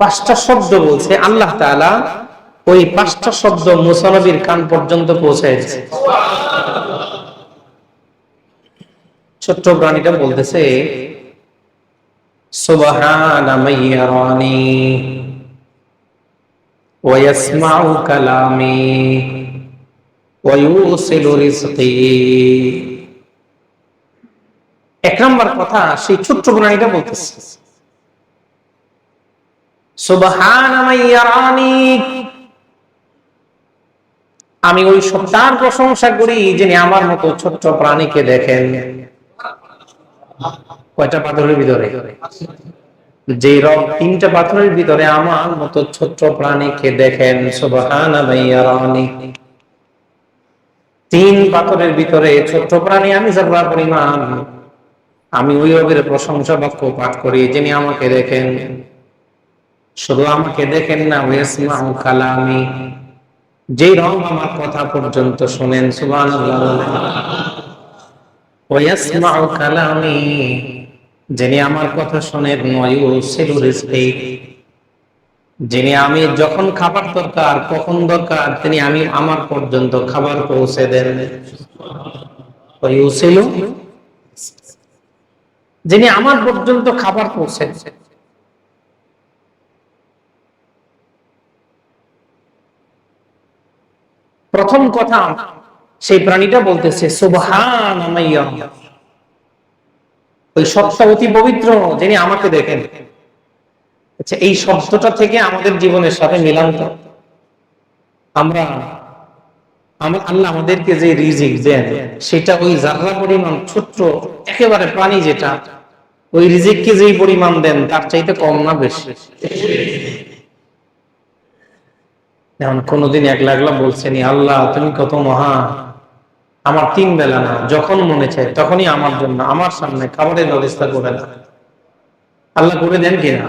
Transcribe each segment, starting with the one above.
পাঁচটা শব্দ বলছে, আল্লাহ তাআলা ওই পাঁচটা শব্দ মুসানবীর কান পর্যন্ত পৌঁছাইছে ছোট্ট প্রাণীটা বলতেছে এক নম্বর কথা, সেই ছোট্ট প্রাণীটা বলতেছে আমি ওই সত্তার প্রশংসা করি যিনি আমার মতো ছোট্ট প্রাণীকে দেখেন। কয়টা পাথরের ভিতরে? যে রব তিনটা পাথরের ভিতরে আমার মতো ছোট্ট প্রাণীকে দেখেন তিন পাথরের ভিতরে ছোট্ট প্রাণী আমি যারা পরিমাণ। আমি ওই রবের প্রশংসা বাক্য পাঠ করি যিনি আমাকে দেখেন। শুধু আমাকে দেখেন না কালামি। যে রং আমার কথা পর্যন্ত শোনেন ওয়াসমাউ কালামি, যিনি আমার কথা শোনেন যিনি আমি যখন খাবার দরকার, কখন দরকার, তিনি আমি আমার পর্যন্ত খাবার পৌঁছে দেন। যিনি আমার পর্যন্ত খাবার পৌঁছে দেন। প্রথম কথা সেই প্রাণীটা বলতেছে সুবহান ওই সত্তা অতি পবিত্র, যিনি আমাকে দেখেন। আচ্ছা এই শব্দটা থেকে আমাদের জীবনের সাথে মিলান্ত আমরা আমার আল্লাহ আমাদেরকে যে রিজিক দেন, সেটা ওই জাররা পরিমাণ ছোট্ট, একেবারে প্রাণী যেটা, ওই রিজিককে যেই পরিমাণ দেন, তার চাইতে কম না বেশি। যেমন কোনোদিন একলা একলা বলছেন, আল্লাহ, তুমি কত মহা আমার তিন বেলা না, যখন মনে চায় তখনই আমার জন্য, আমার সামনে খাবারের ব্যবস্থা করে না আল্লাহ করে দেন কিনা?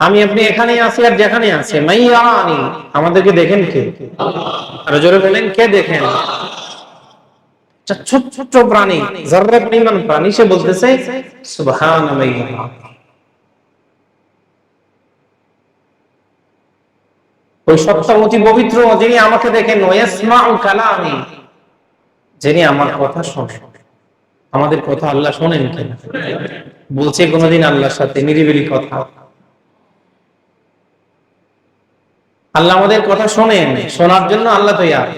আমি আপনি এখানে আছি আর যেখানে আছে মাইয়ারানি আমাদেরকে দেখেন কে? আর জোরে বলেন, কে দেখেন? প্রাণী জর্রা পরিমাণ প্রাণী, সে বলতেছে ওই অতি পবিত্র, যিনি আমাকে যিনি আমার কথা শোনেন। আমাদের কথা আল্লাহ শোনেন বলছে, কোনোদিন আল্লাহর সাথে নিরিবিলি কথা। আল্লাহ আমাদের কথা শোনেন, শোনার জন্য আল্লাহ তৈয়ার।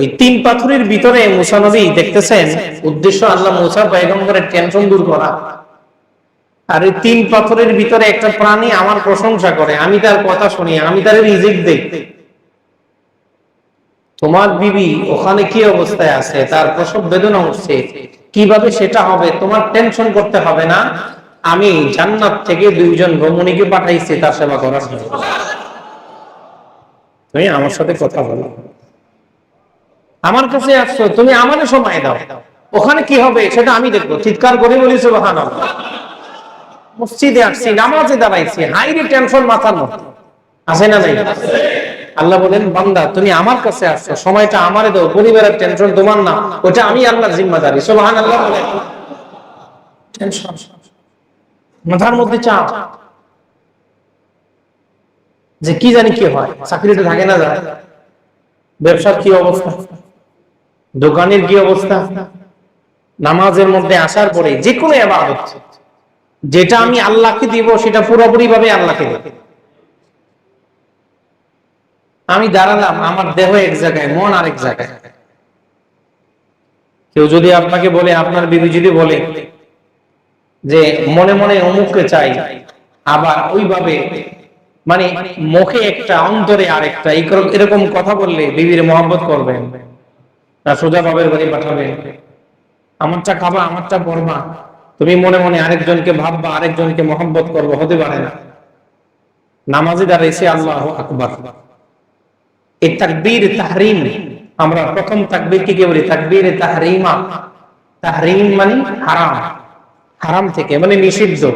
ওই তিন পাথরের ভিতরে মুসা নবী দেখতেছেন, উদ্দেশ্য আল্লাহ মুসা পয়গম্বরের টেনশন দূর করা। আর ওই তিন পাথরের ভিতরে একটা প্রাণী আমার প্রশংসা করে, আমি তার কথা শুনি, আমি তার রিজিক দেখতে তোমার বিবি ওখানে কি অবস্থায় আছে? তার প্রসব বেদনা উঠছে। কীভাবে সেটা হবে? তোমার টেনশন করতে হবে না। আমি জান্নাত থেকে দুইজন রমণীকে পাঠাইছি, তার সেবা করার জন্য। তুমি আমার সাথে কথা বলো। আমার কাছে আসছো, তুমি আমারও সময় দাও। ওখানে কি হবে সেটা আমি দেখব। চিৎকার করে বলি সুবাহান মসজিদে আসছি, নামাজে দাঁড়াইছি, হাইরে টেনশন মাথার মধ্যে। আছে না নাই? আল্লাহ বলেন, বান্দা, তুমি আমার কাছে আসছো, সময়টা আমারে দাও, পরিবারের টেনশন তোমার না, ওটা আমি আল্লাহর জিম্মাদারি সুবহান আল্লাহ টেনশন, মাথার মধ্যে চাপ। যে কি জানি কি হয় চাকরিটা থাকে না যায়। ব্যবসার কি অবস্থা? দোকানের কি অবস্থা? নামাজের মধ্যে আসার পরে যে কোনো এবাদত যেটা আমি আল্লাহকে দিব সেটা পুরোপুরি ভাবে আল্লাহকে দেব। আমি দাঁড়ালাম, আমার দেহ এক জায়গায়, মন আরেক জায়গায়। কেউ যদি আপনাকে বলে, আপনার বিবি যদি বলে যে মনে মনে অমুককে চাই, আবার ওইভাবে মানে মুখে একটা, অন্তরে আরেকটা এরকম কথা বললে বিবির মোহাম্মত করবেন। না সোজা বাবের বাড়ি পাঠাবেন আমারটা খাবা, আমারটা পড়বা তুমি মনে মনে আরেকজনকে ভাববা, আরেকজনকে মোহাম্মত করব, হতে পারে না। নামাজি দাঁড়াইছে আল্লাহ আকবর। এই তাকবীর, তাহরিম। আমরা প্রথম তাকবীর কি বলি? তাকবীর, তাহরিমা। তাহরিম মানে হারাম। হারাম থেকে মানে নিষিদ্ধ।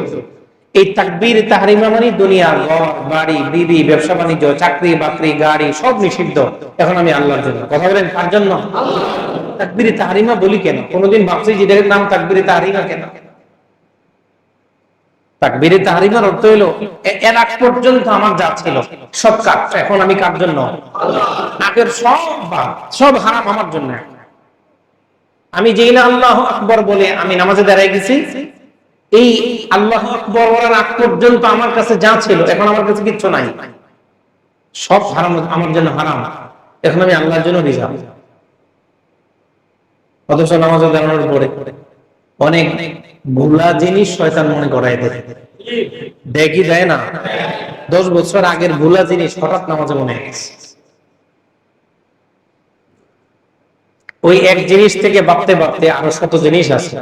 এই তাকবীর তাহরিমা মানে দুনিয়া ঘর বাড়ি বিবি ব্যবসা বাণিজ্য চাকরি বাকরি গাড়ি সব নিষিদ্ধ। এখন আমি আল্লাহর জন্য। কথা বলেন কার জন্য? তাকবীর তাহরিমা বলি কেন? কোনোদিন ভাবছি যে এটার নাম তাকবীর তাহরিমা কেন? তাকবীরে তাহরিমার অর্থ হলো এর আগ পর্যন্ত আমার যা ছিল সব কাজ। এখন আমি কার জন্য? আগের সব বাদ, সব হারাম আমার জন্য। আমি যেই না আল্লাহ আকবর বলে আমি নামাজে দাঁড়ায় গেছি এই আল্লাহ আকবর বলার আগ পর্যন্ত আমার কাছে যা ছিল, এখন আমার কাছে কিচ্ছু নাই। সব হারাম, আমার জন্য হারাম। এখন আমি আল্লাহর জন্য রিজার্ভ অথচ নামাজে দাঁড়ানোর পরে অনেক ভুলা জিনিস শয়তান মনে দেয়। দেখি দেয় না। দশ বছর আগের ভুলা জিনিস হঠাৎ নামাজে মনে ওই এক জিনিস থেকে ভাবতে ভাবতে আরও শত জিনিস আছে।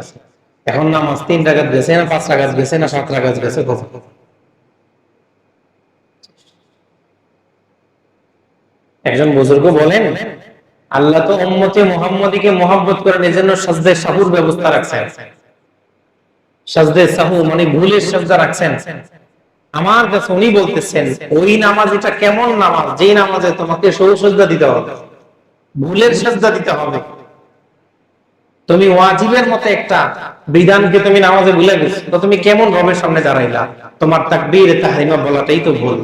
এখন নামাজ তিন টাকাত গেছে না পাঁচ টাকাত গেছে না সাত টাকাত গেছে কখন? একজন বুজুর্গ বলেন, আল্লাহ তো উম্মতে মুহাম্মদীকে মোহাম্মত করে নিজের জন্য সাজদে সাহুর ব্যবস্থা রাখছেন। সাজদে সাহু মানে ভুলের সাজদা রাখছেন। আমার কাছে উনি বলতেছেন, ওই নামাজ এটা কেমন নামাজ? যে নামাজে তোমাকে সরু সাজদা দিতে হবে, ভুলের সাজদা দিতে হবে। তুমি ওয়াজিবের মতো একটা বিধানকে তুমি নামাজে ভুলে গেছো, তো তুমি কেমন রবের সামনে দাঁড়াইলা? তোমার তাকবীর, তাহরিমা বলাটাই তো ভুল।